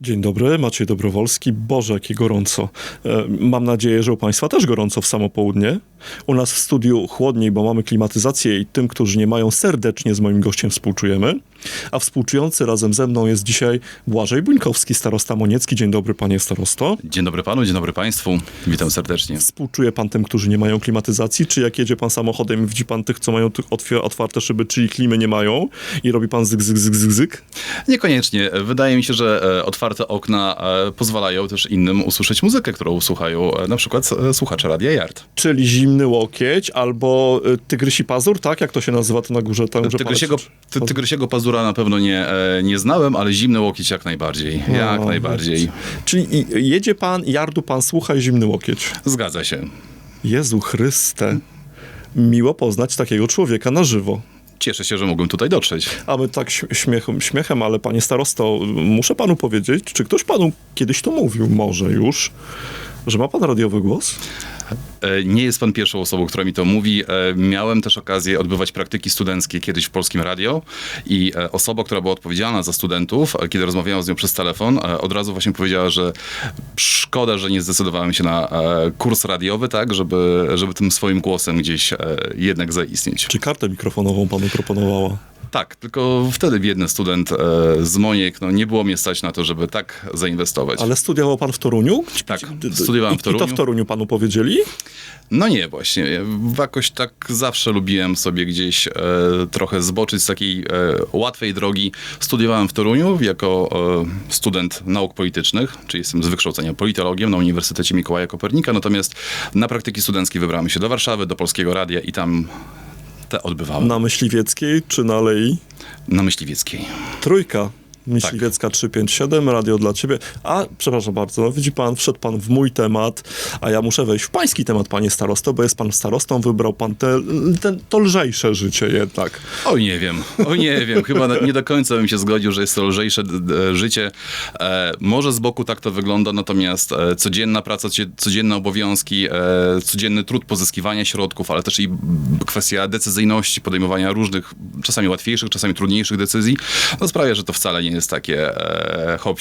Dzień dobry, Maciej Dobrowolski. Boże, jakie gorąco. E, Mam nadzieję, że u Państwa też gorąco w samo południe. U nas w studiu chłodniej, bo mamy klimatyzację i tym, którzy nie mają, serdecznie z moim gościem współczujemy. A współczujący razem ze mną jest dzisiaj Błażej Buńkowski, starosta Moniecki. Dzień dobry, panie starosto. Dzień dobry panu, dzień dobry państwu. Witam serdecznie. Współczuje pan tym, którzy nie mają klimatyzacji? Czy jak jedzie pan samochodem i widzi pan tych, co mają tych otwarte szyby, czyli klimy nie mają i robi pan zyg, zyg, zyg, zyg, zyg? Niekoniecznie. Wydaje mi się, że e, otwarte okna e, pozwalają też innym usłyszeć muzykę, którą słuchają e, na przykład słuchacze Radia Yard. Czyli zimny łokieć albo tygrysi pazur, tak? Jak to się nazywa to na górze? Tam, Tygrysiego, ty, tygrysiego pazura na pewno nie, e, nie znałem, ale zimny łokieć jak najbardziej. Jak O, najbardziej. Czyli i- jedzie pan, jardu pan słucha i zimny łokieć. Zgadza się. Jezu Chryste. Miło poznać takiego człowieka na żywo. Cieszę się, że mogłem tutaj dotrzeć. A my tak śmiechem, śmiechem, ale panie starosto, muszę panu powiedzieć, czy ktoś panu kiedyś to mówił, może już, że ma pan radiowy głos? E, Nie jest pan pierwszą osobą, która mi to mówi. E, Miałem też okazję odbywać praktyki studenckie kiedyś w Polskim Radio i e, osoba, która była odpowiedzialna za studentów, kiedy rozmawiałem z nią przez telefon, od razu właśnie powiedziała, że szkoda, że nie zdecydowałem się na kurs radiowy, tak, żeby, żeby tym swoim głosem gdzieś jednak zaistnieć. Czy kartę mikrofonową panu proponowała? Tak, tylko wtedy biedny student e, z Moniek, no nie było mnie stać na to, żeby tak zainwestować. Ale studiował pan w Toruniu? Tak, studiowałem w Toruniu. I to w Toruniu panu powiedzieli? No nie, właśnie. Ja Jakoś tak zawsze lubiłem sobie gdzieś e, trochę zboczyć z takiej e, łatwej drogi. Studiowałem w Toruniu jako e, student nauk politycznych, czyli jestem z wykształcenia politologiem na Uniwersytecie Mikołaja Kopernika, natomiast na praktyki studenckie wybrałem się do Warszawy, do Polskiego Radia i tam te odbywałem. Na Myśliwieckiej czy na Alei? Na Myśliwieckiej. Trójka. Myśliwiecka 357, radio dla ciebie. A, przepraszam bardzo, no widzi pan, wszedł pan w mój temat, a ja muszę wejść w pański temat, panie starosto, bo jest pan starostą, wybrał pan te, te, to lżejsze życie jednak. Oj, nie wiem. Oj, nie wiem. Chyba nie do końca bym się zgodził, że jest to lżejsze życie. E, może z boku tak to wygląda, natomiast e, codzienna praca, codzienne obowiązki, e, codzienny trud pozyskiwania środków, ale też i kwestia decyzyjności, podejmowania różnych, czasami łatwiejszych, czasami trudniejszych decyzji, no sprawia, że to wcale nie jest takie e, hop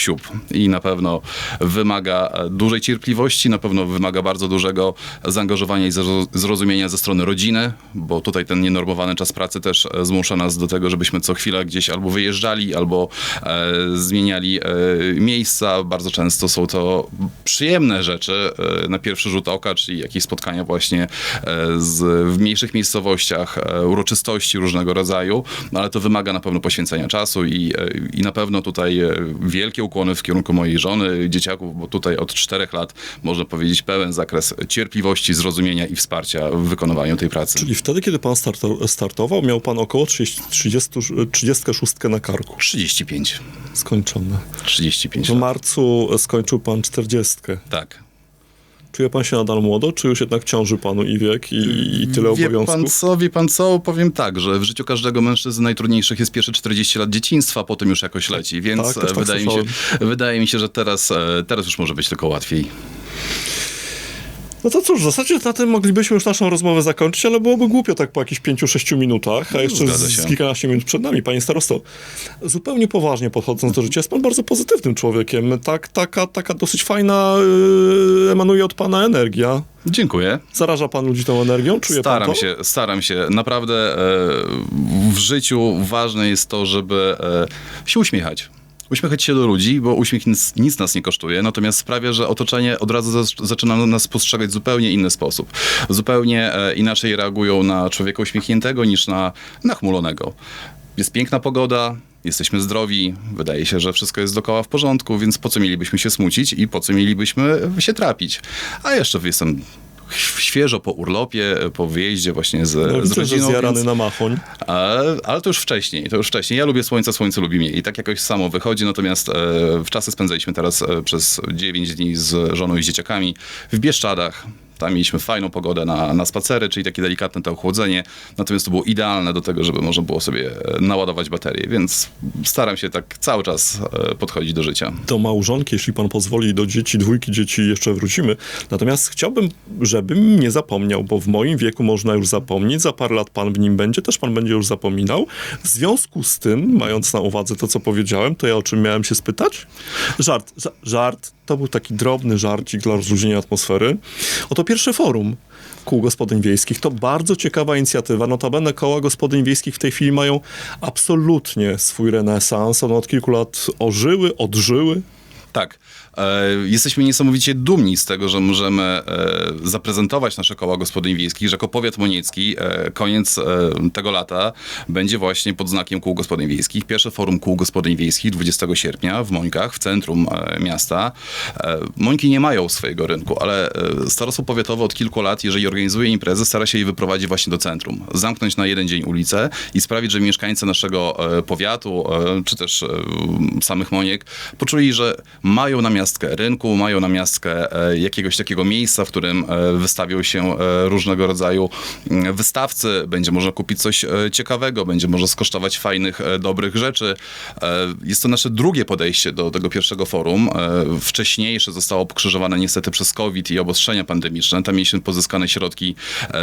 i na pewno wymaga e, dużej cierpliwości, na pewno wymaga bardzo dużego zaangażowania i zroz- zrozumienia ze strony rodziny, bo tutaj ten nienormowany czas pracy też e, zmusza nas do tego, żebyśmy co chwilę gdzieś albo wyjeżdżali, albo e, zmieniali miejsca. Bardzo często są to przyjemne rzeczy na pierwszy rzut oka, czyli jakieś spotkania właśnie z, w mniejszych miejscowościach, uroczystości różnego rodzaju, no ale to wymaga na pewno poświęcenia czasu i, i na pewno tutaj e, wielkie ukłony w kierunku mojej żony, dzieciaków, bo tutaj od czterech lat można powiedzieć pełen zakres cierpliwości, zrozumienia i wsparcia w wykonywaniu tej pracy. Czyli wtedy, kiedy pan starto, startował, miał pan około 30, 30, 36 na karku. 35. Skończone. 35 W lat. marcu skończył pan 40. Tak. Czuje pan się nadal młodo, czy już jednak ciąży panu i wiek, i, i tyle Wie pan obowiązków? co, wie pan co, powiem tak, że w życiu każdego mężczyzny najtrudniejszych jest pierwsze 40 lat dzieciństwa, potem już jakoś leci, więc Tak, e, tak wydaje, mi się, wydaje mi się, że teraz, e, teraz już może być tylko łatwiej. No to cóż, w zasadzie na tym moglibyśmy już naszą rozmowę zakończyć, ale byłoby głupio tak po jakichś 5-6 minutach, a jeszcze Zgadza z, z kilkanaście minut przed nami, panie starosto. Zupełnie poważnie podchodząc do życia, jest pan bardzo pozytywnym człowiekiem. Tak, taka, taka dosyć fajna yy, emanuje od pana energia. Dziękuję. Zaraża pan ludzi tą energią? Czuje Staram pan to? się, staram się. Naprawdę e, w życiu ważne jest to, żeby e, się uśmiechać. Uśmiechać się do ludzi, bo uśmiech nic, nic nas nie kosztuje, natomiast sprawia, że otoczenie od razu zac- zaczyna nas postrzegać w zupełnie inny sposób. Zupełnie e, inaczej reagują na człowieka uśmiechniętego niż na nachmulonego. Jest piękna pogoda, jesteśmy zdrowi, wydaje się, że wszystko jest dookoła w porządku, więc po co mielibyśmy się smucić i po co mielibyśmy się trapić? A jeszcze jestem świeżo po urlopie, po wyjeździe właśnie z, No, z widzę, rodziną. więc- na machoń. ale, ale to już wcześniej, to już wcześniej. Ja lubię słońce, słońce lubi mnie i tak jakoś samo wychodzi, natomiast e, w czasy spędzaliśmy teraz e, przez 9 dni z żoną i z dzieciakami w Bieszczadach. Tam mieliśmy fajną pogodę na, na spacery, czyli takie delikatne to ochłodzenie. Natomiast to było idealne do tego, żeby można było sobie e, naładować baterie, więc staram się tak cały czas e, podchodzić do życia. do małżonki, jeśli pan pozwoli, do dzieci, dwójki dzieci jeszcze wrócimy. Natomiast chciałbym, żebym nie zapomniał, bo w moim wieku można już zapomnieć, za parę lat pan w nim będzie, też pan będzie już zapominał. W związku z tym, mając na uwadze to, co powiedziałem, to ja o czym miałem się spytać? Żart, ża- żart, to był taki drobny żarcik dla rozluźnienia atmosfery. Oto pierwsze forum kół gospodyń wiejskich. To bardzo ciekawa inicjatywa. Notabene koła gospodyń wiejskich w tej chwili mają absolutnie swój renesans. One od kilku lat ożyły, odżyły. Tak. E, jesteśmy niesamowicie dumni z tego, że możemy e, zaprezentować nasze koła gospodyń wiejskich, że jako powiat moniecki e, koniec tego lata będzie właśnie pod znakiem kół gospodyń wiejskich. Pierwsze forum kół gospodyń wiejskich 20 sierpnia w Mońkach, w centrum miasta. Mońki nie mają swojego rynku, ale starostwo powiatowe od kilku lat, jeżeli organizuje imprezę, stara się jej wyprowadzić właśnie do centrum. Zamknąć na jeden dzień ulicę i sprawić, że mieszkańcy naszego powiatu, czy też samych Moniek, poczuli, że mają namiastkę rynku, mają namiastkę e, jakiegoś takiego miejsca, w którym e, wystawią się e, różnego rodzaju mm, wystawcy, będzie można kupić coś ciekawego, będzie można skosztować fajnych, dobrych rzeczy. Jest to nasze drugie podejście do tego pierwszego forum. Wcześniejsze zostało pokrzyżowane niestety przez COVID i obostrzenia pandemiczne. Tam mieliśmy pozyskane środki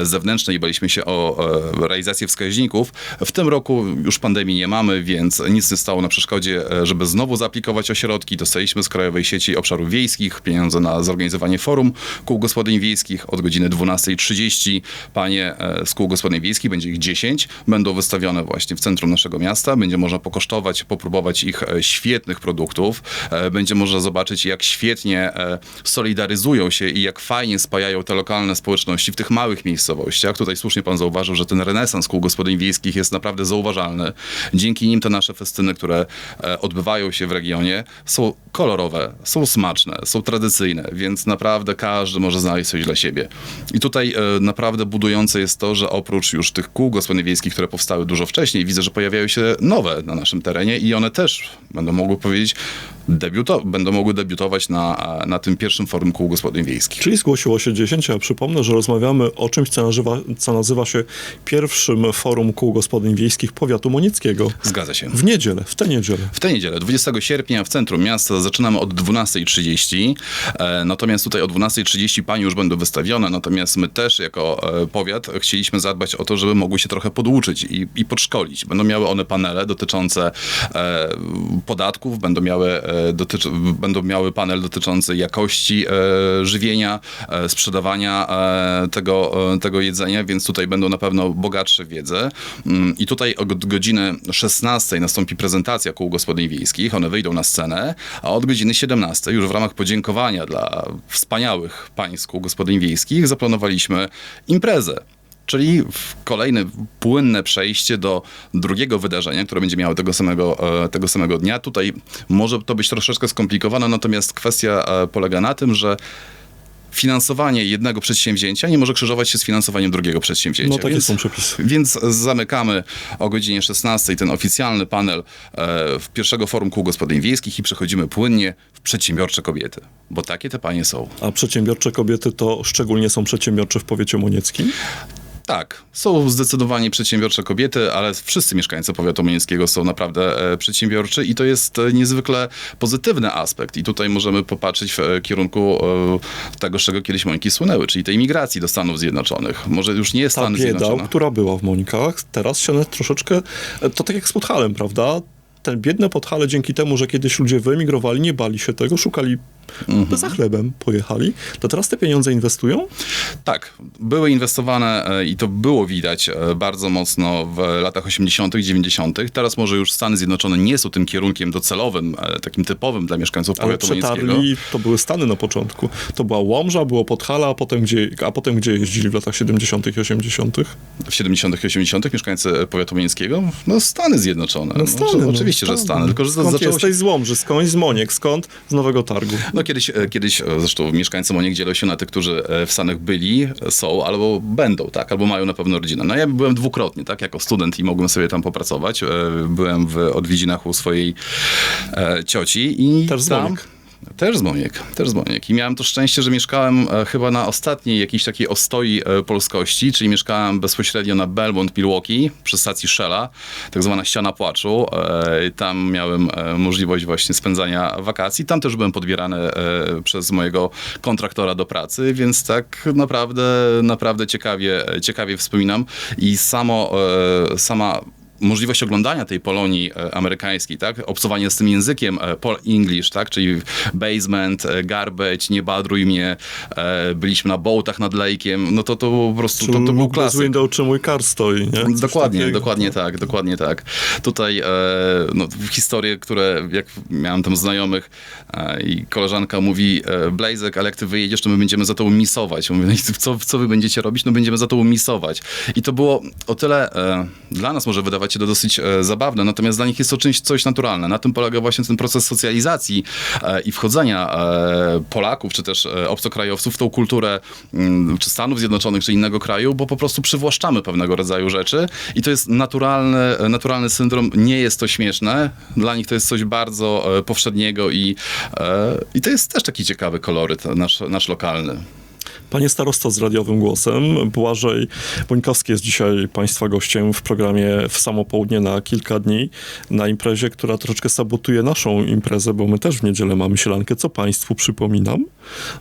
zewnętrzne i baliśmy się o realizację wskaźników. W tym roku już pandemii nie mamy, więc nic nie stało na przeszkodzie, żeby znowu zaaplikować o środki. Dostaliśmy z Krajowej Sieci Obszarów Wiejskich pieniądze na zorganizowanie forum kół gospodyń wiejskich od godziny 12.30. Panie e, z kół gospodyń wiejskich, będzie ich 10, będą wystawione właśnie w centrum naszego miasta. Będzie można pokosztować, popróbować ich e, świetnych produktów. E, Będzie można zobaczyć, jak świetnie solidaryzują się i jak fajnie spajają te lokalne społeczności w tych małych miejscowościach. Tutaj słusznie pan zauważył, że ten renesans kół gospodyń wiejskich jest naprawdę zauważalny. Dzięki nim te nasze festyny, które odbywają się w regionie, są kolorowe, są smaczne, są tradycyjne, więc naprawdę każdy może znaleźć coś dla siebie. I tutaj e, naprawdę budujące jest to, że oprócz już tych kół gospodyń wiejskich, które powstały dużo wcześniej, widzę, że pojawiają się nowe na naszym terenie i one też będą mogły powiedzieć, debiuto- będą mogły debiutować na, na tym pierwszym forum kół gospodyń wiejskich. Czyli zgłosiło się 10, a ja przypomnę, że rozmawiamy o czymś, co nazywa, co nazywa się pierwszym forum kół gospodyń wiejskich powiatu monieckiego. Zgadza się. W niedzielę, w tę niedzielę. W tę niedzielę, 20 sierpnia w centrum miasta zaczynamy od 12.30. E, natomiast tutaj o 12.30 pani już będą wystawione, natomiast my też jako e, powiat chcieliśmy zadbać o to, żeby mogły się trochę poduczyć i, i podszkolić. Będą miały one panele dotyczące e, podatków, będą miały, e, dotycz, będą miały panel dotyczący jakości e, żywienia, e, sprzedawania tego, tego jedzenia, więc tutaj będą na pewno bogatsze wiedzę. Mm, I tutaj o god- godziny 16 nastąpi prezentacja kół gospodyń wiejskich. One wyjdą na scenę, a od godziny 17 już w ramach podziękowania dla wspaniałych państw kół gospodyń wiejskich zaplanowaliśmy imprezę. Czyli kolejne płynne przejście do drugiego wydarzenia, które będzie miało tego samego, e, tego samego dnia. Tutaj może to być troszeczkę skomplikowane, natomiast kwestia e, polega na tym, że finansowanie jednego przedsięwzięcia nie może krzyżować się z finansowaniem drugiego przedsięwzięcia. No takie Więc- są przepisy. więc zamykamy o godzinie 16 ten oficjalny panel e, w pierwszego forum kół gospodyń wiejskich i przechodzimy płynnie w przedsiębiorcze kobiety, bo takie te panie są. A przedsiębiorcze kobiety to szczególnie są przedsiębiorcze w powiecie monieckim. Tak, są zdecydowanie przedsiębiorcze kobiety, ale wszyscy mieszkańcy powiatu monieckiego są naprawdę e, przedsiębiorczy i to jest e, niezwykle pozytywny aspekt. I tutaj możemy popatrzeć w e, kierunku tego, z czego kiedyś Mońki słynęły, czyli tej migracji do Stanów Zjednoczonych. Może już nie Ta Stany bieda, Zjednoczone. która była w Monikach, teraz się troszeczkę, to tak jak z Podhalem, prawda? Te biedne Podhale dzięki temu, że kiedyś ludzie wyemigrowali, nie bali się tego, szukali Mhm. za chlebem, pojechali, to teraz te pieniądze inwestują? Tak, były inwestowane e, i to było widać e, bardzo mocno w latach 80., 90. Teraz może już Stany Zjednoczone nie są tym kierunkiem docelowym, e, takim typowym dla mieszkańców Ale powiatu przetarli, to były Stany na początku. To była Łomża, było Podhala, a potem gdzie, a potem gdzie jeździli w latach 70. i 80. W 70., 80. mieszkańcy powiatu monieckiego? No Stany Zjednoczone. No Stany. że- no, oczywiście, że Stany. Tylko, że skąd zaczęło się... jesteś z Łomży, skądś z Moniek, skąd? Z Nowego Targu. No kiedyś, e, kiedyś e, zresztą mieszkańcy Moniek dzielą się na tych, którzy e, w Stanach byli, są albo będą, tak, albo mają na pewno rodzinę. No ja byłem dwukrotnie, tak, jako student i mogłem sobie tam popracować. Byłem w odwiedzinach u swojej cioci i Też tam... Też z Moniek, też z Moniek. I miałem to szczęście, że mieszkałem e, chyba na ostatniej jakiejś takiej ostoi e, polskości, czyli mieszkałem bezpośrednio na Belmont, Milwaukee, przy stacji Shella, tak zwana ściana płaczu. E, tam miałem możliwość właśnie spędzania wakacji. Tam też byłem podbierany przez mojego kontraktora do pracy, więc tak naprawdę, naprawdę ciekawie, ciekawie wspominam. I samo, sama możliwość oglądania tej Polonii e, amerykańskiej, tak? Obcowanie z tym językiem e, Pol English, tak? Czyli basement, e, garbage, nie badruj mnie, byliśmy na boatach nad lejkiem, no to to po prostu, to, to był klasyk. window, czy mój kar stoi, nie? Coś Dokładnie, takiego. dokładnie tak, dokładnie tak. Tutaj no, historie, które jak miałem tam znajomych i koleżanka mówi, Blazek, ale jak ty wyjedziesz, to my będziemy za tobą misować. Ja Mówię, no co, co wy będziecie robić? No będziemy za tobą misować. I to było o tyle dla nas może wydawać to dosyć e, zabawne, natomiast dla nich jest to czymś, coś naturalne. Na tym polega właśnie ten proces socjalizacji e, i wchodzenia e, Polaków, czy też obcokrajowców w tą kulturę mm, czy Stanów Zjednoczonych, czy innego kraju, bo po prostu przywłaszczamy pewnego rodzaju rzeczy i to jest naturalny, naturalny syndrom. Nie jest to śmieszne. Dla nich to jest coś bardzo powszedniego i, i to jest też taki ciekawy koloryt nasz, nasz lokalny. Panie starosto z radiowym głosem, Błażej Bońkowski jest dzisiaj Państwa gościem w programie w samo południe na kilka dni, na imprezie, która troszeczkę sabotuje naszą imprezę, bo my też w niedzielę mamy sielankę, co Państwu przypominam,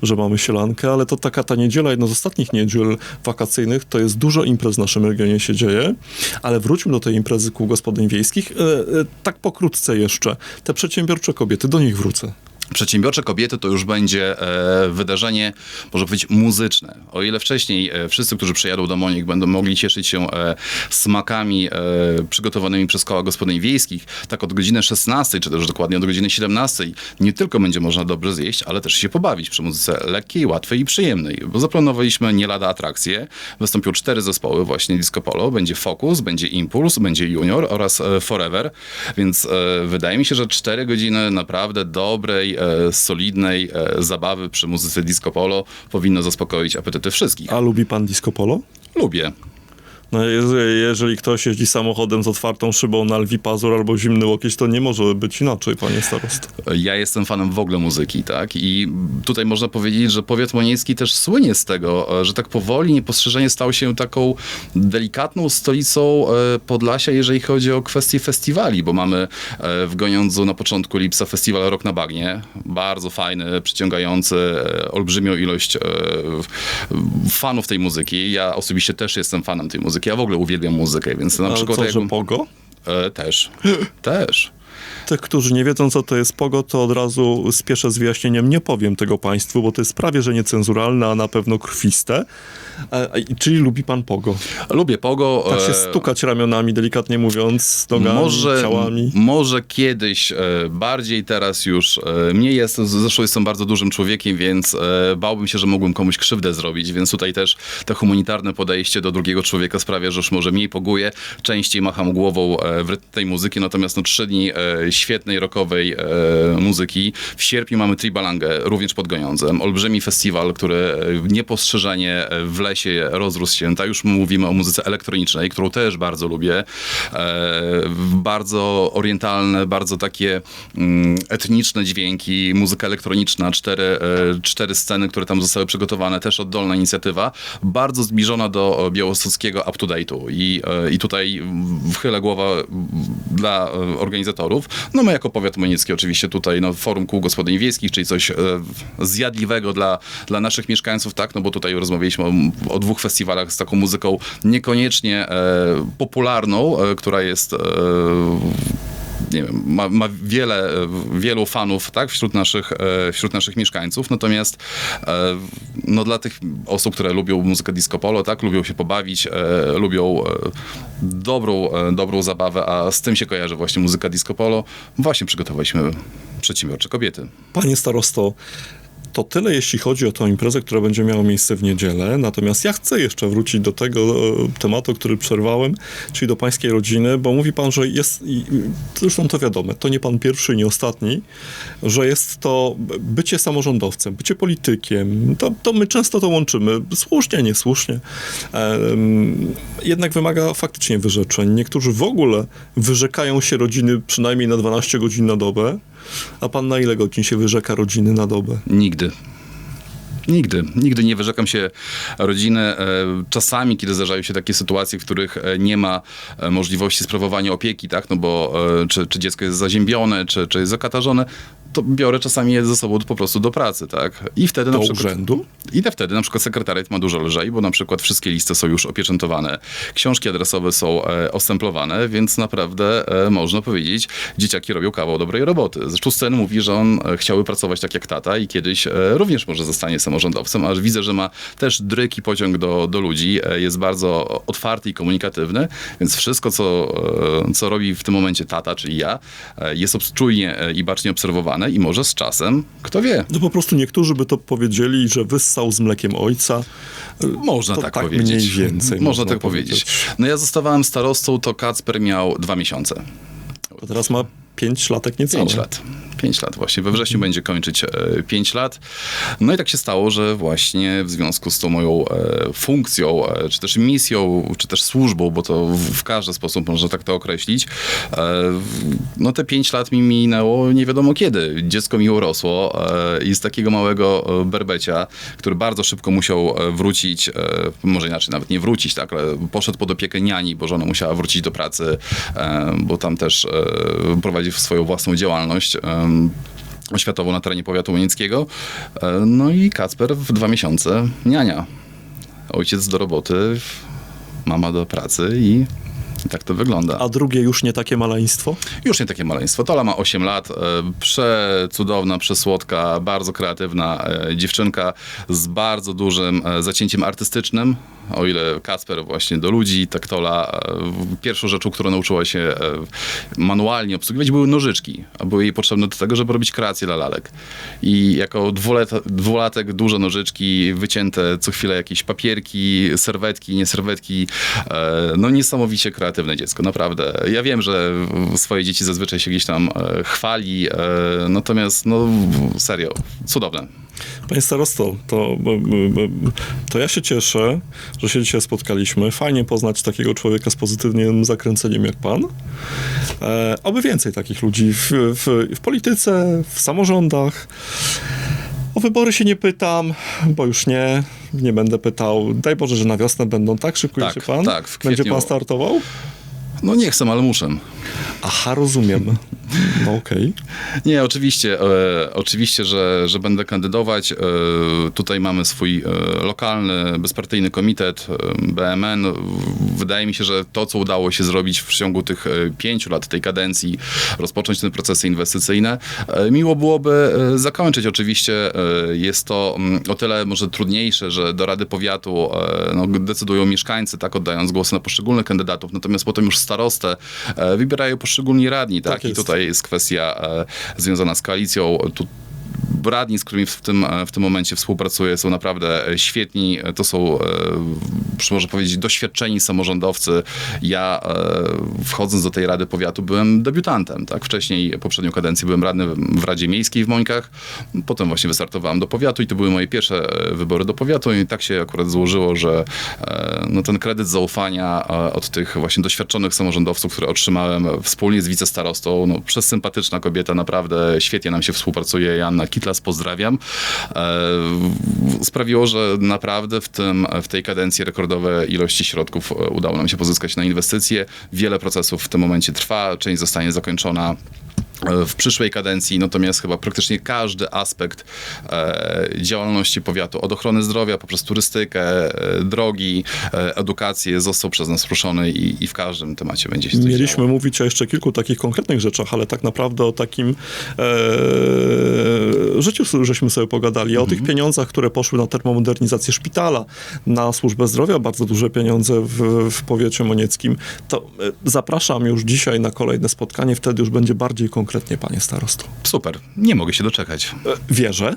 że mamy sielankę, ale to taka ta niedziela, jedna z ostatnich niedziel wakacyjnych, to jest dużo imprez w naszym regionie się dzieje, ale wróćmy do tej imprezy kół gospodyń wiejskich. E, e, tak pokrótce jeszcze, te przedsiębiorcze kobiety, do nich wrócę. Przedsiębiorcze kobiety to już będzie e, wydarzenie, może powiedzieć, muzyczne. O ile wcześniej e, wszyscy, którzy przyjadą do Monik, będą mogli cieszyć się e, smakami e, przygotowanymi przez koła gospodyń wiejskich, tak od godziny 16, czy też dokładnie od godziny 17, nie tylko będzie można dobrze zjeść, ale też się pobawić przy muzyce lekkiej, łatwej i przyjemnej. Bo zaplanowaliśmy nie lada atrakcje. Wystąpią cztery zespoły właśnie Disco Polo. Będzie Focus, będzie Impuls, będzie Junior oraz e, Forever. Więc e, wydaje mi się, że cztery godziny naprawdę dobrej, solidnej e, zabawy przy muzyce Disco Polo powinno zaspokoić apetyty wszystkich. A lubi Pan disco polo? Lubię. No, je- jeżeli ktoś jeździ samochodem z otwartą szybą na lwi pazur albo zimny łokieć, to nie może być inaczej, panie starosto. Ja jestem fanem w ogóle muzyki, tak? I tutaj można powiedzieć, że powiat moniecki też słynie z tego, e, że tak powoli niepostrzeżenie stał się taką delikatną stolicą e, Podlasia, jeżeli chodzi o kwestie festiwali, bo mamy e, w Goniądzu na początku lipca festiwal Rok na Bagnie. Bardzo fajny, przyciągający olbrzymią ilość fanów tej muzyki. Ja osobiście też jestem fanem tej muzyki. Ja w ogóle uwielbiam muzykę, więc na Ale przykład... co, jak- że pogo? e, też. też. Tych, którzy nie wiedzą, co to jest pogo, to od razu spieszę z wyjaśnieniem. Nie powiem tego państwu, bo to jest prawie, że niecenzuralne, a na pewno krwiste. E, czyli lubi pan pogo. Lubię pogo. Tak się e, stukać ramionami, delikatnie mówiąc, nogami, może, ciałami. może kiedyś e, bardziej, teraz już e, mniej jest. Zresztą jestem bardzo dużym człowiekiem, więc bałbym się, że mógłbym komuś krzywdę zrobić, więc tutaj też to humanitarne podejście do drugiego człowieka sprawia, że już może mniej poguję, częściej macham głową w tej muzyki, natomiast no trzy dni świetnej, rockowej e, muzyki. W sierpniu mamy Tribalangę, również pod Goniądzem. Olbrzymi festiwal, który e, niepostrzeżenie e, w lesie rozrósł się. Tak już mówimy o muzyce elektronicznej, którą też bardzo lubię. Bardzo orientalne, bardzo takie mm, etniczne dźwięki, muzyka elektroniczna, cztery, cztery sceny, które tam zostały przygotowane, też oddolna inicjatywa, bardzo zbliżona do białostockiego up-to-date'u I, i tutaj wchylę głowa dla organizatorów. No my jako powiat moniecki oczywiście tutaj no, Forum Kół Gospodyń Wiejskich, czyli coś e, zjadliwego dla, dla naszych mieszkańców, tak, no bo tutaj rozmawialiśmy o, o dwóch festiwalach z taką muzyką niekoniecznie e, popularną, e, która jest e, nie wiem, ma, ma wiele, wielu fanów tak, wśród, naszych, e, wśród naszych mieszkańców, natomiast e, no, dla tych osób, które lubią muzykę disco polo, tak, lubią się pobawić, e, lubią dobrą, dobrą zabawę, a z tym się kojarzy właśnie muzyka disco polo, właśnie przygotowaliśmy przedsiębiorcze kobiety. Panie starosto, to tyle, jeśli chodzi o tę imprezę, która będzie miała miejsce w niedzielę. Natomiast ja chcę jeszcze wrócić do tego e, tematu, który przerwałem, czyli do pańskiej rodziny, bo mówi pan, że jest, zresztą to wiadomo, to nie pan pierwszy, nie ostatni, że jest to bycie samorządowcem, bycie politykiem. To, to my często to łączymy, słusznie, niesłusznie. Em, jednak wymaga faktycznie wyrzeczeń. Niektórzy w ogóle wyrzekają się rodziny przynajmniej na 12 godzin na dobę. A pan na ile godzin się wyrzeka rodziny na dobę? Nigdy. Nigdy. Nigdy nie wyrzekam się rodziny. E, Czasami, kiedy zdarzają się takie sytuacje, w których e, nie ma e, możliwości sprawowania opieki, tak, no bo czy, czy dziecko jest zaziębione, czy, czy jest zakatarzone, to biorę czasami je ze sobą po prostu do pracy, tak. I wtedy Do na przykład... urzędu? I te wtedy na przykład sekretariat ma dużo lżej, bo na przykład wszystkie listy są już opieczętowane, książki adresowe są e, ostemplowane, więc naprawdę e, można powiedzieć, dzieciaki robią kawał dobrej roboty. Zresztą Stan mówi, że on e, chciałby pracować tak jak tata i kiedyś e, również może zostanie samorządowcem, aż widzę, że ma też dryk i pociąg do, do ludzi, e, jest bardzo otwarty i komunikatywny, więc wszystko, co, e, co robi w tym momencie tata, czyli ja, e, jest czujnie e, i bacznie obserwowane i może z czasem, kto wie, No po prostu niektórzy by to powiedzieli, że wyssał z mlekiem ojca. Można To tak, tak powiedzieć. mniej więcej Można, można tak powiedzieć. No ja zostawałem starostą, to Kacper miał dwa miesiące. A teraz ma pięć latek niecałe. Pięć lat. Pięć lat właśnie. We wrześniu będzie kończyć e, pięć lat. No i tak się stało, że właśnie w związku z tą moją e, funkcją, e, czy też misją, czy też służbą, bo to w, w każdy sposób można tak to określić, no te pięć lat mi minęło nie wiadomo kiedy. Dziecko mi urosło i z takiego małego berbecia, który bardzo szybko musiał wrócić, może inaczej nawet nie wrócić, tak, ale poszedł pod opiekę niani, bo żona musiała wrócić do pracy, bo tam też e, prowadzi swoją własną działalność. oświatową na terenie powiatu łonieckiego. E, No i Kacper w dwa miesiące niania. Ojciec do roboty, mama do pracy i tak to wygląda. A drugie już nie takie maleństwo? Już nie takie maleństwo. Tola ma 8 lat, e, przecudowna, przesłodka, bardzo kreatywna e, dziewczynka z bardzo dużym zacięciem artystycznym. O ile Kasper właśnie do ludzi, tak Tola e, pierwszą rzeczą, którą nauczyła się e, manualnie obsługiwać były nożyczki, a były jej potrzebne do tego, żeby robić kreację dla lalek. I jako dwulatek duże nożyczki, wycięte co chwilę jakieś papierki, serwetki, nie serwetki. E, No niesamowicie kreatywne dziecko, naprawdę. Ja wiem, że swoje dzieci zazwyczaj się gdzieś tam chwali, natomiast no serio, cudowne. Panie starosto, to, to ja się cieszę, że się dzisiaj spotkaliśmy. Fajnie poznać takiego człowieka z pozytywnym zakręceniem jak pan. E, oby więcej takich ludzi w, w, w polityce, w samorządach. O wybory się nie pytam, bo już nie, nie będę pytał. Daj Boże, że na wiosnę będą, tak? Szykuje Tak, się pan? tak, w Będzie kwietniu. pan startował? No nie chcę, ale muszę. Aha, rozumiem. No okej. Nie, oczywiście, e, oczywiście, że, że będę kandydować. E, tutaj mamy swój e, lokalny, bezpartyjny komitet e, BMN. Wydaje mi się, że to, co udało się zrobić w ciągu tych e, pięciu lat tej kadencji, rozpocząć te procesy inwestycyjne, e, miło byłoby zakończyć. Oczywiście jest to mm, o tyle może trudniejsze, że do Rady Powiatu no, decydują mieszkańcy, tak, oddając głosy na poszczególnych kandydatów, natomiast potem już starostę wybierają poszczególni radni, tak, Tak i tutaj jest kwestia e, związana z koalicją. Tu radni, z którymi w tym, e, w tym momencie współpracuję, są naprawdę e, świetni. E, To są, można powiedzieć, doświadczeni samorządowcy. Ja wchodząc do tej Rady Powiatu byłem debiutantem. Tak? Wcześniej, poprzednią kadencję byłem radnym w Radzie Miejskiej w Mońkach. Potem właśnie wystartowałem do powiatu i to były moje pierwsze wybory do powiatu i tak się akurat złożyło, że no, ten kredyt zaufania od tych właśnie doświadczonych samorządowców, które otrzymałem wspólnie z wicestarostą, no, przesympatyczna kobieta, naprawdę świetnie nam się współpracuje. Joanna Kitlas, pozdrawiam. E, sprawiło, że naprawdę w, tym, w tej kadencji rekordowe ilości środków e, udało nam się pozyskać na inwestycje. Wiele procesów w tym momencie trwa, część zostanie zakończona w przyszłej kadencji, natomiast chyba praktycznie każdy aspekt e, działalności powiatu, od ochrony zdrowia poprzez turystykę, e, drogi, e, edukację został przez nas ruszony i, i w każdym temacie będzie się coś Mieliśmy działo. mówić o jeszcze kilku takich konkretnych rzeczach, ale tak naprawdę o takim e, życiu żeśmy sobie pogadali. O tych pieniądzach, które poszły na termomodernizację szpitala, na służbę zdrowia, bardzo duże pieniądze w, w powiecie monieckim. To e, zapraszam już dzisiaj na kolejne spotkanie, wtedy już będzie bardziej konkretnie, panie starosto. Super, nie mogę się doczekać. E, wierzę.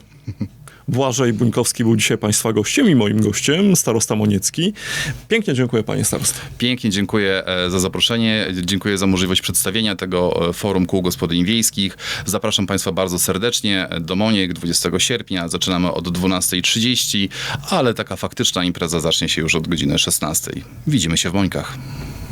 Błażej Buńkowski był dzisiaj Państwa gościem i moim gościem, starosta Moniecki. Pięknie dziękuję, panie starosto. Pięknie dziękuję e, za zaproszenie, dziękuję za możliwość przedstawienia tego e, Forum Kół Gospodyń Wiejskich. Zapraszam Państwa bardzo serdecznie do Moniek 20 sierpnia. Zaczynamy od 12.30, ale taka faktyczna impreza zacznie się już od godziny 16. Widzimy się w Mońkach.